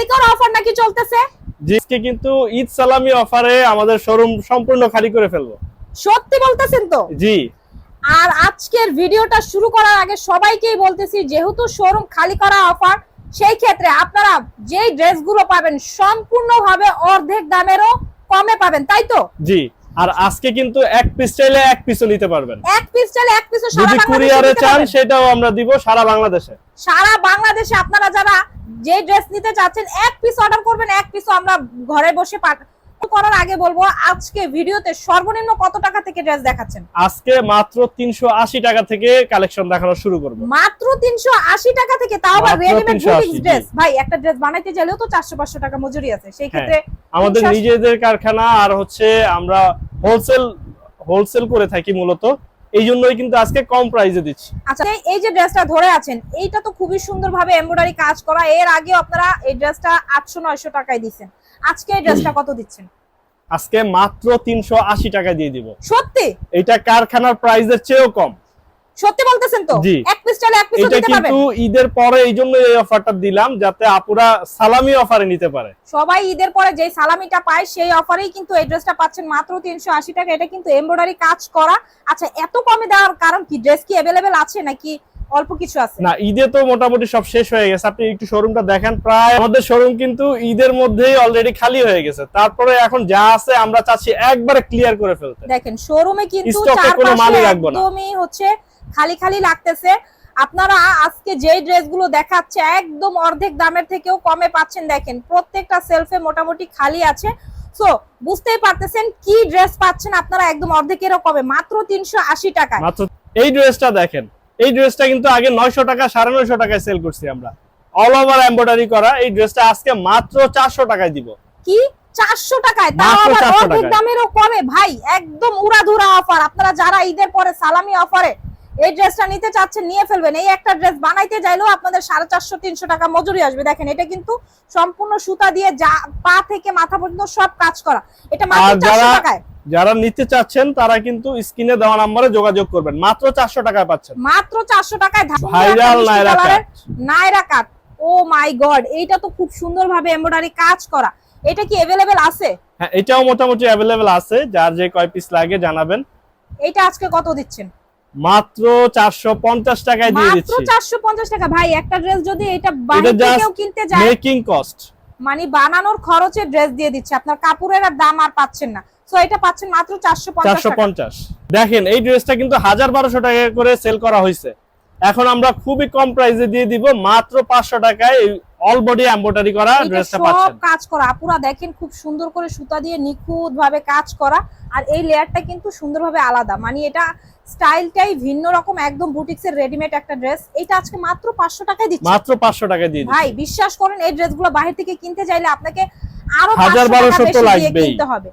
খালি করা অফার নাকি চলতেছে? জি আজকে কিন্তু ঈদ সালামি অফারে আমাদের শোরুম সম্পূর্ণ খালি করে ফেলব। সত্যি বলতেছেন তো? জি। আর আজকের ভিডিওটা শুরু করার আগে সবাইকেই বলতেছি যেহেতু শোরুম খালি করা অফার সেই ক্ষেত্রে আপনারা যেই ড্রেসগুলো পাবেন সম্পূর্ণভাবে অর্ধেক দামেরও কমে পাবেন তাই তো? জি আর আজকে কিন্তু এক পিস চাইলে এক পিসও নিতে পারবেন। এক পিস চাইলে এক পিসও সারা যদি বাংলাদেশে কুরিয়ারে চান সেটাও আমরা দিব সারা বাংলাদেশে। সারা বাংলাদেশে আপনারা যারা যে ড্রেস নিতে চাচ্ছেন এক পিস অর্ডার করবেন এক পিসও আমরা ঘরে বসে করার আগে বলব আজকে ভিডিওতে সর্বনিম্ন কত টাকা থেকে ড্রেস দেখাচ্ছেন? আজকে মাত্র তিনশো আশি টাকা থেকে কালেকশন দেখানো শুরু করব। মাত্র তিনশো আশি টাকা থেকে তাও আবার রেডিমেড 380 জি। ড্রেস ভাই একটা ড্রেস বানাইতে চাইলেও তো চারশো পাঁচশো টাকা মজুরি আছে সেই ক্ষেত্রে আমাদের নিজেদের কারখানা আর হচ্ছে আমরা হোলসেল হোলসেল করে থাকি মূলত। এই জন্যই কিন্তু আজকে কম প্রাইসে দিচ্ছি। আচ্ছা এই- যে ড্রেসটা ধরে আছেন এইটা তো খুবই সুন্দরভাবে এমব্রয়ডারি কাজ করা। এর আগে আপনারা এই ড্রেসটা আটশো নয়শো টাকায় দিচ্ছেন। আজকে এই ড্রেসটা কত দিচ্ছেন? আজকে মাত্র তিনশো আশি টাকা দিয়ে দিব। সত্যি? এটা কারখানার প্রাইসের চেয়েও কম। সত্যি বলতেছেন তো? এক চাইলে এক পিস এটা কিন্তু ঈদের পরে এই অফারটা দিলাম যাতে আপুরা সালামি অফারে নিতে পারে। সবাই ঈদের পরে যে সালামিটা পায় সেই অফারেই কিন্তু এই ড্রেসটা পাচ্ছেন মাত্র তিনশো আশি টাকা। এটা কিন্তু এমব্রয়ডারি কাজ করা। আচ্ছা এত কমে দেওয়ার কারণ কি? ড্রেস কি অ্যাভেলেবেল আছে নাকি অল্প কিছু আছে? না ঈদে তো মোটামুটি সব শেষ হয়ে গেছে। আপনি একটু শোরুমটা দেখেন প্রায় আমাদের শোরুম কিন্তু ঈদের মধ্যেই অলরেডি খালি হয়ে গেছে। তারপরে এখন যা আছে আমরা চাচ্ছি একবারে ক্লিয়ার করে ফেলতে। দেখেন শোরুমে কিন্তু রাখব না। একদমই হচ্ছে খালি খালি লাগতেছে। আপনারা আজকে যেই ড্রেসগুলো দেখাচ্ছে একদম অর্ধেক দামের থেকেও কমে পাচ্ছেন। দেখেন প্রত্যেকটা সেলফে মোটামুটি খালি আছে। সো বুঝতেই পারতেছেন কি ড্রেস পাচ্ছেন আপনারা একদম অর্ধেকেরও কমে মাত্র তিনশো আশি টাকায় এই ড্রেসটা দেখেন এই ড্রেসটা কিন্তু আগে নয়শো টাকা সাড়ে নয়শো টাকায় সেল করছি আমরা। অল ওভার এম্ব্রয়ডারি করা এই ড্রেসটা আজকে মাত্র চারশো টাকায় দিব। কি? চারশো টাকায়? তাও আবার অর্ধেক দামেরও কমে। ভাই একদম উড়াধুরা অফার আপনারা যারা ঈদের পরে সালামি অফারে এই ড্রেসটা নিতে চাচ্ছেন নিয়ে ফেলবেন। এই একটা ড্রেস বানাইতে চাইলেও আপনাদের সাড়ে চারশো তিনশো টাকা মজুরি আসবে। দেখেন এটা কিন্তু সম্পূর্ণ সুতা দিয়ে যা পা থেকে মাথা পর্যন্ত সব কাজ করা। এটা মাত্র চারশো টাকায়। যারা নিতে চাচ্ছেন তারা কিন্তু স্ক্রিনে দেওয়া নাম্বারে যোগাযোগ করবেন। মাত্র চারশো টাকায় পাচ্ছেন। মাত্র চারশো টাকায় viral Naira cut. Naira cut. O my god এইটা তো খুব সুন্দর ভাবে এমব্রয়ডারি কাজ করা। এটা কি এভেলেবেল আছে? হ্যাঁ এটাও মোটামুটি অ্যাভেলেবেল আছে। যার যে কয় পিস লাগে জানাবেন। এইটা আজকে কত দিচ্ছেন? মাত্র চারশো পঞ্চাশ টাকায় দিয়ে মাত্র দিচ্ছি। চারশো পঞ্চাশ টাকা। ভাই একটা ড্রেস যদি এটা বাইরে থেকেও কিনতে যায় মেকিং কস্ট মানে বানানোর খরচে ড্রেস দিয়ে দিচ্ছে। আপনার কাপড়ের আর দাম আর পাচ্ছেন না। সো এটা পাচ্ছেন মাত্র চারশো পঞ্চাশ চারশো টাকা পঞ্চাশ। দেখেন এই ড্রেসটা কিন্তু হাজার বারোশো টাকা করে সেল করা হয়েছে। এখন আমরা খুবই কম প্রাইসে দিয়ে দিব মাত্র পাঁচশো টাকায় অল বডি এম্ব্রয়ডারি করা ড্রেসটা সব কাজ করা। আপুরা দেখেন খুব সুন্দর করে সুতা দিয়ে নিখুঁত ভাবে কাজ করা। আর এই লেয়ারটা কিন্তু সুন্দরভাবে আলাদা। মানে এটা স্টাইলটাই ভিন্ন রকম একদম বুটিক্স এর রেডিমেড একটা ড্রেস এটা আজকে মাত্র পাঁচশো টাকায় দিচ্ছে। মাত্র পাঁচশো টাকায় দিয়ে ভাই বিশ্বাস করেন এই ড্রেসগুলো বাহির থেকে কিনতে চাইলে আপনাকে আরও হাজার 500 টাকা বারোশো তো বেশি লাগবেই। কিনতে হবে।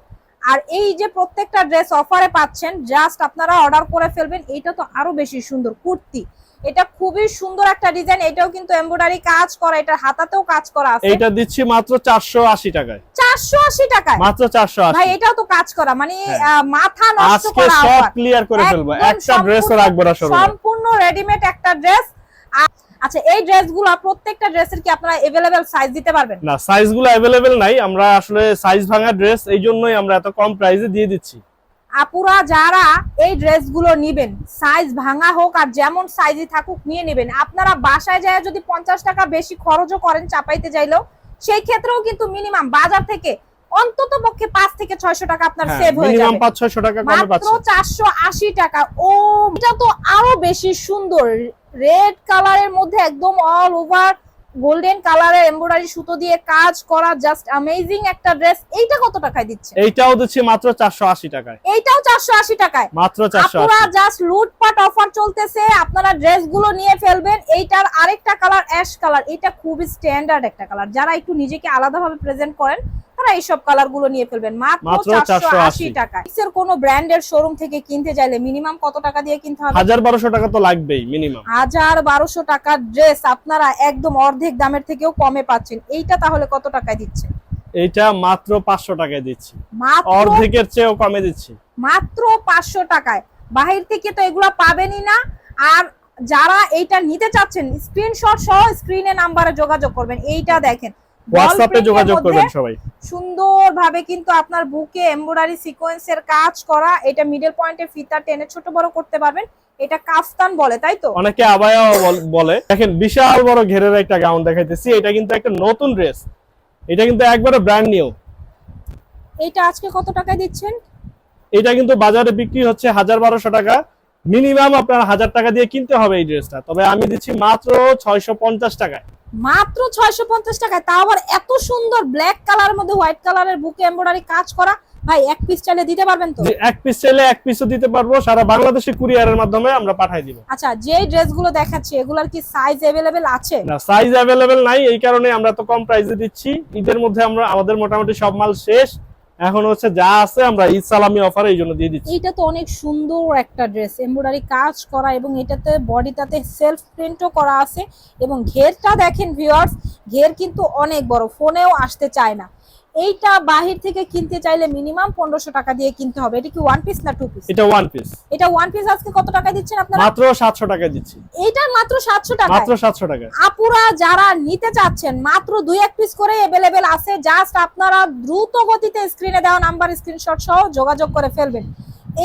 আর এই যে প্রত্যেকটা ড্রেস অফারে পাচ্ছেন জাস্ট আপনারা অর্ডার করে ফেলবেন। এটা তো আরও বেশি সুন্দর। কুর্তি। এটা খুবই সুন্দর একটা ডিজাইন এটাও কিন্তু এমব্রয়ডারি কাজ করা এটা হাতাতেও কাজ করা আছে। এইটা দিচ্ছি মাত্র চারশো আশি টাকায়। চারশো আশি টাকায়? মাত্র চারশো ভাই এটাও তো কাজ করা মানে হ্যাঁ। মাথা নষ্ট আজকে সব ক্লিয়ার করে ফেলব একটা ড্রেসও সম্পূর্ণ- রাখব না সম্পূর্ণ রেডিমেড একটা ড্রেস আচ্ছা এই ড্রেসগুলো প্রত্যেকটা ড্রেসের কি আপনারা এভেলেবেল সাইজ দিতে পারবেন? না সাইজগুলো অ্যাভেলেবেল নাই আমরা আসলে সাইজ ভাঙা ড্রেস এই জন্যই আমরা এত কম প্রাইসে দিয়ে দিচ্ছি। আপুরা যারা এই ড্রেসগুলো নিবেন সাইজ ভাঙা হোক আর যেমন সাইজই থাকুক নিয়ে নেবেন। আপনারা বাসায় যায় যদি পঞ্চাশ টাকা বেশি খরচও করেন চাপাইতে চাইলেও সেই ক্ষেত্রেও কিন্তু মিনিমাম বাজার থেকে অন্তত পক্ষে পাঁচ থেকে ছয়শো টাকা আপনার সেভ হয়ে মিনিমাম যাবে। মাত্র চারশো আশি টাকা। ও এটা তো আরও বেশি সুন্দর। রেড কালারের মধ্যে একদম অল ওভার গোল্ডেন কালারের এমব্রয়ডারি সুতো দিয়ে কাজ করা জাস্ট অ্যামেজিং একটা ড্রেস। এইটা কত টাকায় দিচ্ছে? এইটাও দিচ্ছি মাত্র চারশো আশি টাকায়। এইটাও চারশো আশি টাকায়। মাত্র 480 আপনারা জাস্ট লুটপাট অফার চলতেছে আপনারা ড্রেসগুলো নিয়ে ফেলবেন। এইটার আরেকটা কালার অ্যাশ কালার। এটা খুব স্ট্যান্ডার্ড একটা কালার। যারা একটু নিজেকে আলাদাভাবে প্রেজেন্ট করেন তারা এইসব কালারগুলো নিয়ে ফেলবেন। মাত্র চারশো আশি টাকা এর কোনো ব্র্যান্ডের শোরুম থেকে কিনতে চাইলে মিনিমাম কত টাকা দিয়ে কিনতে হবে? হাজার বারোশো টাকা তো লাগবেই মিনিমাম হাজার বারোশো টাকার ড্রেস আপনারা একদম অর্ধেক দামের থেকেও কমে পাচ্ছেন। এইটা তাহলে কত টাকায় দিচ্ছেন এইটা মাত্র পাঁচশো টাকায় দিচ্ছি। মাত্র অর্ধেকের চেয়েও কমে দিচ্ছি। মাত্র পাঁচশো টাকায়। বাহির থেকে তো এগুলো পাবেনই না। আর যারা এইটা নিতে চাচ্ছেন স্ক্রিনশট সহ স্ক্রিনে নাম্বারে যোগাযোগ করবেন। এইটা দেখেন। হোয়াটসঅ্যাপে যোগাযোগ করবেন সবাই। সুন্দরভাবে কিন্তু আপনার বুকে এমব্রয়ডারি সিকোয়েন্সের কাজ করা এটা মিডল পয়েন্টে ফিতা টেনে ছোট বড় করতে পারবেন। এটা কাফতান বলে তাই তো? অনেকে আবায়া বলে দেখেন বিশাল বড় ঘেরের একটা গাউন দেখাইতেছি। এটা কিন্তু একটা নতুন ড্রেস এটা কিন্তু একবারে ব্র্যান্ড নিউ এটা আজকে কত টাকায় দিচ্ছেন? এটা কিন্তু বাজারে বিক্রি হচ্ছে হাজার বারোশো টাকা। মিনিমাম আপনার হাজার টাকা দিয়ে কিনতে হবে এই ড্রেসটা তবে আমি দিচ্ছি মাত্র ছয়শো পঞ্চাশ টাকায়। মাত্র ছয়শো পঞ্চাশ টাকায় তাও আবার এত সুন্দর ব্ল্যাক কালার মধ্যে হোয়াইট কালারের বুকে এমব্রয়ডারি কাজ করা। ভাই এক পিস চাইলে দিতে পারবেন তো? এক পিস চাইলে এক পিসও দিতে পারব সারা বাংলাদেশে কুরিয়ারের মাধ্যমে আমরা পাঠিয়ে দিব। আচ্ছা যেই ড্রেসগুলো দেখাচ্ছি এগুলার কি সাইজ अवेलेबल আছে? না সাইজ अवेलेबल নাই এই কারণে আমরা তো কম প্রাইসে দিচ্ছি। ঈদের মধ্যে আমরা আমাদের মোটামুটি সব মাল শেষ। এখন হচ্ছে যা আছে আমরা ঈদ সালামি অফার এই জন্য দিয়ে দিচ্ছি। এটা তো অনেক সুন্দর একটা ড্রেস এমব্রয়ডারি কাজ করা এবং এটাতে বডিটাতে সেলফ প্রিন্টও করা আছে এবং ঘেরটা দেখেন ভিউয়ার্স ঘের কিন্তু অনেক বড়, ফোনেও আসতে চায় না। এইটা বাহির থেকে কিনতে চাইলে মিনিমাম পনেরোশো টাকা দিয়ে কিনতে হবে। এটা কি ওয়ান পিস না টু পিস এটা ওয়ান পিস এটা ওয়ান পিস আজকে কত টাকা দিচ্ছেন আপনারা? মাত্র সাতশো টাকা দিচ্ছি। এটা মাত্র সাতশো টাকা মাত্র সাতশো টাকা আপুরা যারা নিতে চাচ্ছেন মাত্র দুই এক পিস করে अवेलेबल আছে। জাস্ট আপনারা দ্রুত গতিতে স্ক্রিনে দেওয়া নাম্বার স্ক্রিনশট সহ যোগাযোগ করে ফেলবেন।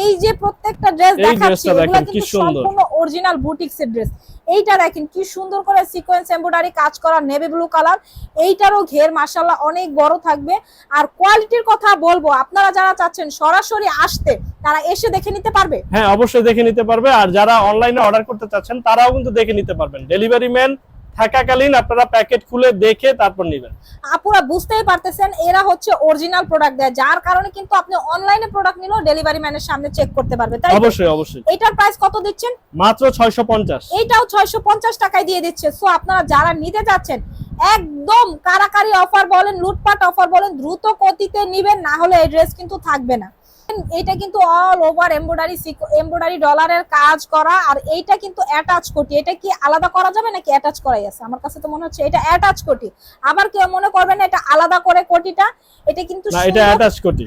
এই যে প্রত্যেকটা ড্রেস দেখাচ্ছি এগুলো কিন্তু সম্পূর্ণ অরিজিনাল বুটিক্স এর ড্রেস এইটা দেখেন কি সুন্দর করে সিকোয়েন্স এমব্রয়ডারি কাজ করা নেভি ব্লু কালার এইটারও ঘের মাশাআল্লাহ অনেক বড় থাকবে। আর কোয়ালিটির কথা বলব আপনারা যারা চাচ্ছেন সরাসরি আসতে তারা এসে দেখে নিতে পারবে? হ্যাঁ অবশ্যই দেখে নিতে পারবে। আর যারা অনলাইনে অর্ডার করতে চাচ্ছেন তারাও কিন্তু দেখে নিতে পারবেন। ডেলিভারি ম্যান থাকাকালীন আপনারা প্যাকেট খুলে দেখে তারপর নেবেন। আপুরা বুঝতেই পারতেছেন এরা হচ্ছে অরিজিনাল প্রোডাক্ট দেয় যার কারণে কিন্তু আপনি অনলাইনে প্রোডাক্ট নিলেও ডেলিভারি ম্যানের সামনে চেক করতে পারবে তাই অবশ্যই অবশ্যই। এটার প্রাইস কত দিচ্ছেন? মাত্র ছয়শো পঞ্চাশ। এইটাও ছয়শো পঞ্চাশ টাকায় দিয়ে দিচ্ছে। সো আপনারা যারা নিতে যাচ্ছেন একদম কারাকারি অফার বলেন লুটপাট অফার বলেন দ্রুত গতিতে নিবেন না হলে এই ড্রেস কিন্তু থাকবে না। এটা কিন্তু অল ওভার এমব্রয়ডারি এমব্রয়ডারি ডলারের কাজ করা আর এইটা কিন্তু অ্যাটাচ কোটি। এটা কি আলাদা করা যাবে নাকি অ্যাটাচ করাই আছে? আমার কাছে তো মনে হচ্ছে এটা অ্যাটাচ কোটি। আবার কেউ মনে করবেন না এটা আলাদা করে কোটিটা। এটা কিন্তু না এটা অ্যাটাচ কোটি।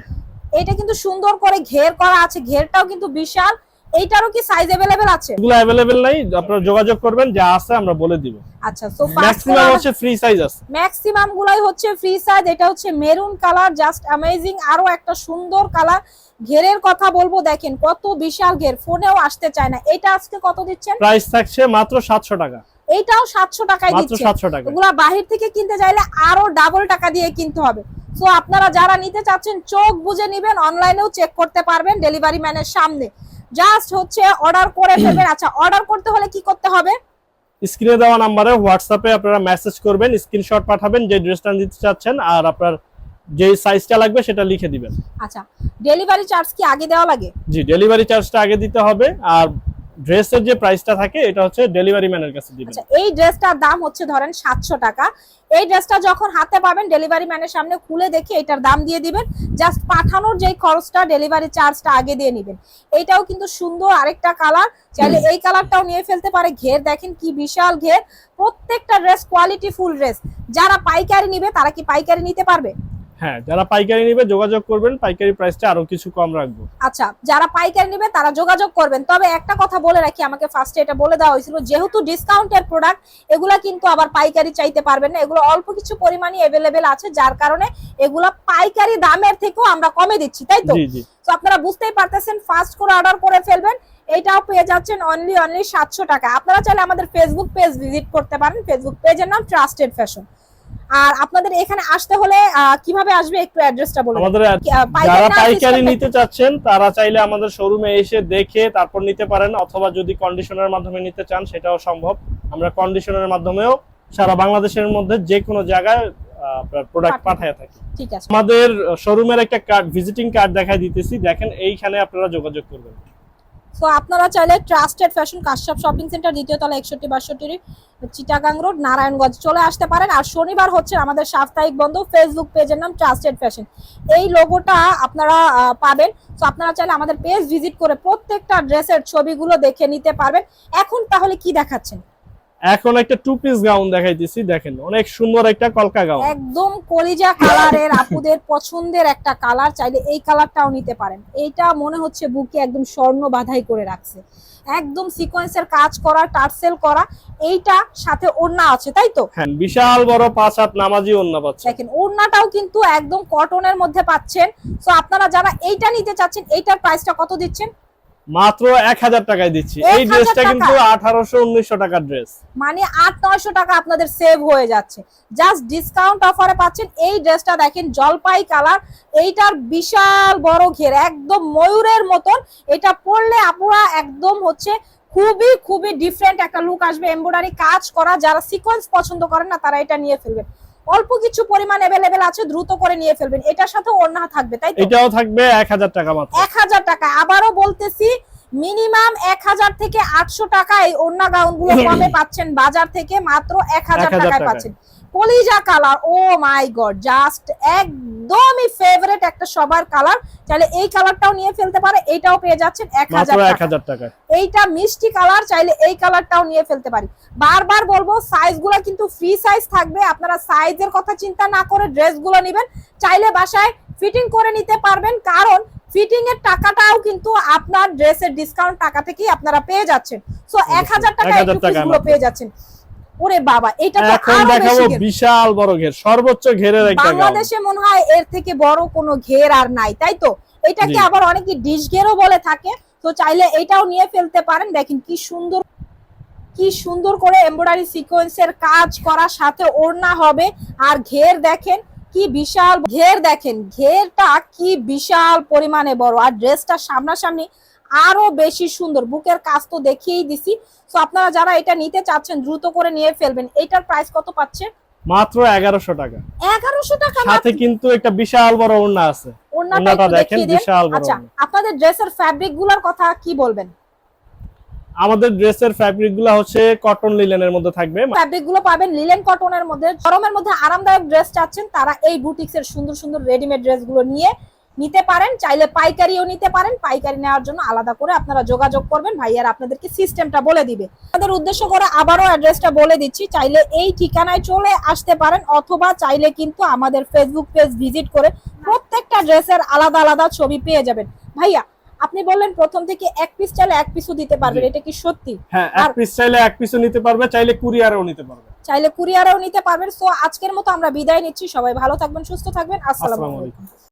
এটা কিন্তু সুন্দর করে ঘের করা আছে। ঘেরটাও কিন্তু বিশাল। এইটারও কি সাইজ अवेलेबल আছে এগুলো অ্যাভেলেবেল নাই আপনারা যোগাযোগ করবেন যা আছে আমরা বলে দিব আচ্ছা সো ফার্স্ট ম্যাক্সিমাম হচ্ছে ফ্রি সাইজ আছে ম্যাক্সিমাম গুলাই হচ্ছে ফ্রি সাইজ এটা হচ্ছে মেরুন কালার জাস্ট অ্যামেজিং আরো একটা সুন্দর কালার ঘেরের কথা বলবো দেখেন কত বিশাল ঘের ফোনেও আসতে চায় না এটা আজকে কত দিচ্ছেন প্রাইস থাকছে মাত্র সাতশো টাকা এইটাও সাতশো টাকায় মাত্র দিচ্ছে সাতশো টাকা এগুলা বাহির থেকে কিনতে চাইলে আরো ডাবল টাকা দিয়ে কিনতে হবে সো আপনারা যারা নিতে চাচ্ছেন চোখ বুঝে নিবেন অনলাইনেও চেক করতে পারবেন ডেলিভারি ম্যানের সামনে জাস্ট হচ্ছে অর্ডার করে ফেলবেন। আচ্ছা অর্ডার করতে হলে কি করতে হবে? স্ক্রিনে দেওয়া নাম্বারে হোয়াটসঅ্যাপে আপনারা মেসেজ করবেন স্ক্রিনশট পাঠাবেন যে ড্রেসটা নিতে চাচ্ছেন আর আপনার যে সাইজটা লাগবে সেটা লিখে দিবেন। আচ্ছা ডেলিভারি চার্জ কি আগে দেওয়া লাগে? জি ডেলিভারি চার্জটা আগে দিতে হবে আর ড্রেসের যে প্রাইসটা থাকে, এটা হচ্ছে ডেলিভারি ম্যানের কাছে দিবেন। আচ্ছা এই ড্রেসটার দাম হচ্ছে ধরেন সাতশো টাকা। এই ড্রেসটা যখন হাতে পাবেন ডেলিভারি ম্যানের সামনে খুলে দেখে এটার দাম দিয়ে দিবেন। জাস্ট পাঠানোর যেই খরচটা ডেলিভারি চার্জটা আগে দিয়ে নেবেন। এইটাও কিন্তু সুন্দর আরেকটা কালার চাইলে এই কালারটাও নিয়ে ফেলতে পারে। ঘের দেখেন কি বিশাল ঘের। প্রত্যেকটা ড্রেস কোয়ালিটি ফুল ড্রেস যারা পাইকারি নিবে, তারা কি পাইকারি নিতে পারবে? হ্যাঁ যারা পাইকারি নিবে যোগাযোগ করবেন পাইকারি প্রাইসটা আরও কিছু কম রাখব। আচ্ছা যারা পাইকারি নেবে তারা যোগাযোগ করবেন। তবে একটা কথা বলে রাখি আমাকে ফার্স্টে এটা বলে দেওয়া হয়েছিল যেহেতু ডিসকাউন্টের প্রোডাক্ট এগুলা কিন্তু আবার পাইকারি চাইতে পারবেন না। এগুলো অল্প কিছু পরিমাণে অ্যাভেলেবেল আছে যার কারণে এগুলা পাইকারি দামের থেকেও আমরা কমে দিচ্ছি তাই তো? জি জি। তো আপনারা বুঝতেই পারতেছেন ফার্স্ট করে অর্ডার করে ফেলবেন এটাও পেয়ে যাচ্ছেন অনলি অনলি সাতশো টাকা। আপনারা চাইলে আমাদের ফেসবুক পেজ ভিজিট করতে পারেন। ফেসবুক পেজের নাম ট্রাস্টেড ফ্যাশন আর আপনাদের এখানে আসতে হলে কীভাবে আসবে একটু অ্যাড্রেসটা বলুন আমাদের যারা পাইকারি নিতে চাচ্ছেন তারা চাইলে আমাদের শোরুমে এসে দেখে তারপর নিতে পারেন অথবা যদি কন্ডিশনের মাধ্যমে নিতে চান সেটাও সম্ভব। আমরা কন্ডিশনের মাধ্যমেও সারা বাংলাদেশের মধ্যে যে কোনো জায়গায় আপনার প্রোডাক্ট পাঠায় থাকি। ঠিক আছে। আমাদের শোরুমের একটা কার্ড ভিজিটিং কার্ড দেখাই দিতেছি। দেখেন এইখানে আপনারা যোগাযোগ করবেন। তো আপনারা চাইলে trusted fashion Kashyap shopping centre দ্বিতীয় তলা একষট্টি বাষট্টি চিটাগাং রোড নারায়ণগঞ্জ চলে আসতে পারেন। আর শনিবার হচ্ছে আমাদের সাপ্তাহিক বন্ধ ফেসবুক পেজের নাম ট্রাস্টেড ফ্যাশন এই লোগোটা আপনারা পাবেন। তো আপনারা চাইলে আমাদের পেজ ভিজিট করে প্রত্যেকটা ড্রেসের ছবিগুলো দেখে নিতে পারবেন। এখন তাহলে কি দেখাচ্ছেন? এখন একটা টু পিস গাউন দেখাইতেছি দেখেন অনেক সুন্দর একটা কলকা গাউন একদম কলিজা কালারের আপুদের পছন্দের একটা কালার চাইলে এই কালারটাও নিতে পারেন। এইটা মনে হচ্ছে বুকে একদম স্বর্ণ বাধাই করে রাখছে। একদম সিকোয়েন্সের কাজ করা টার্সেল করা এইটা সাথে ওড়না আছে তাই তো? হ্যাঁ বিশাল বড় পাঁচ হাত নামাজি অন্য পাচ্ছে দেখেন ওড়নাটাও কিন্তু একদম কটনের মধ্যে পাচ্ছেন। সো আপনারা যারা এইটা নিতে চাচ্ছেন এইটার প্রাইসটা কত দিচ্ছেন? মাত্র এক হাজার টাকায় দিচ্ছি। এই ড্রেসটা কিন্তু আঠারোশো উনিশশো টাকার ড্রেস মানে আট নয়শো টাকা আপনাদের সেভ হয়ে যাচ্ছে। জাস্ট ডিসকাউন্ট অফারে পাচ্ছেন। এই ড্রেসটা দেখেন জলপাই কালার এইটার বিশাল বড় ঘের একদম ময়ূরের মতন। এটা পরলে আপুরা একদম হচ্ছে খুবই খুবই ডিফারেন্ট একটা লুক আসবে। এমব্রয়ডারি কাজ করা যারা সিকোয়েন্স পছন্দ করেন না তারা এটা নিয়ে ফেলবেন। অল্প কিছু পরিমাণ অ্যাভেলেবেল আছে দ্রুত করে নিয়ে ফেলবেন। এটার সাথে অন্য থাকবে তাই তো? এটাও থাকবে এক হাজার টাকা মাত্র। এক হাজার টাকা। আবারও বলতেছি মিনিমাম এক হাজার থেকে আটশো টাকায় অন্য ওড়না গাউনগুলো কমে পাচ্ছেন বাজার থেকে মাত্র এক হাজার 1000 টাকায় টাকায়। পাচ্ছেন। কলিজা colour O my god just একদমই ফেভারিট একটা সবার কালার। চাইলে এই কালারটাও নিয়ে ফেলতে পারে এইটাও পেয়ে যাচ্ছেন এক হাজার টাকায়। এইটা মিষ্টি কালার চাইলে এই কালারটাও নিয়ে ফেলতে পারি। বারবার বলব সাইজগুলো কিন্তু ফ্রি সাইজ থাকবে আপনারা সাইজের কথা চিন্তা না করে ড্রেসগুলো নেবেন। চাইলে বাসায় ফিটিং করে নিতে পারবেন কারণ ফিটিং এর টাকাটাও কিন্তু আপনার ড্রেসের ডিসকাউন্ট টাকা থেকেই আপনারা পেয়ে যাচ্ছেন। সো এক হাজার টাকা 1000 এই two গুলো পেয়ে যাচ্ছেন। ওরে বাবা এটা তো এখন দেখাবো। বিশাল বড় ঘের সর্বোচ্চ ঘেরের একটা বাংলাদেশে মনে হয় এর থেকে বড় কোনো ঘের আর নাই তাই তো? এটাকে আবার অনেকে ডিশ ঘেরও বলে থাকে তো চাইলে এটাও নিয়ে ফেলতে পারেন। দেখেন কি সুন্দর কি সুন্দর করে এমব্রয়ডারি সিকোয়েন্সের কাজ করার সাথে ওড়না হবে আর ঘের দেখেন কি বিশাল ঘের দেখেন ঘেরটা কি বিশাল পরিমাণে বড় আর ড্রেসটা সামনাসামনি আরও বেশি সুন্দর। বুকের কাজ তো দেখিয়েই দিছি। তো আপনারা যারা এটা নিতে চাচ্ছেন দ্রুত করে নিয়ে ফেলবেন। এটার প্রাইস কত পাচ্ছে? মাত্র এগারোশো টাকা। এগারোশো টাকা সাথে কিন্তু একটা বিশাল বড় ওড়না আছে। ওড়নাটা দেখেন বিশাল বড় আচ্ছা আপনাদের ড্রেসের ফ্যাব্রিকগুলার কথা কি বলবেন? আমাদের ড্রেসের ফ্যাব্রিকগুলা হচ্ছে কটন লিলেনের মধ্যে থাকবে। ফ্যাব্রিকগুলো পাবেন লিলেন কটনের মধ্যে। গরমের মধ্যে আরামদায়ক ড্রেস চাচ্ছেন তারা এই বুটিক্সের সুন্দর সুন্দর রেডিমেড ড্রেসগুলো নিয়ে। নিতে পারেন চাইলে পাইকারিও নিতে পারেন। পাইকারি নেওয়ার জন্য আলাদা করে আপনারা যোগাযোগ করবেন। ভাইয়ার আপনাদেরকে সিস্টেমটা বলে দিবে। আমাদের উদ্দেশ্য করে আবারও অ্যাড্রেসটা বলে দিচ্ছি। চাইলে এই ঠিকানায় চলে আসতে পারেন অথবা চাইলে কিন্তু আমাদের ফেসবুক পেজ ভিজিট করে প্রত্যেকটা ড্রেসের আলাদা আলাদা ছবি পেয়ে যাবেন। ভাইয়া আপনি বললেন প্রথম থেকে এক পিস চাইলে এক পিসও দিতে পারবেন এটা কি সত্যি? হ্যাঁ এক পিস চাইলে এক পিসও নিতে পারবে চাইলে কুরিয়ারও নিতে পারবে। চাইলে কুরিয়ারেও নিতে পারবেন। সো আজকের মতো আমরা বিদায় নিচ্ছি। সবাই ভালো থাকবেন সুস্থ থাকবেন। আসসালামু আসসালামু আলাইকুম।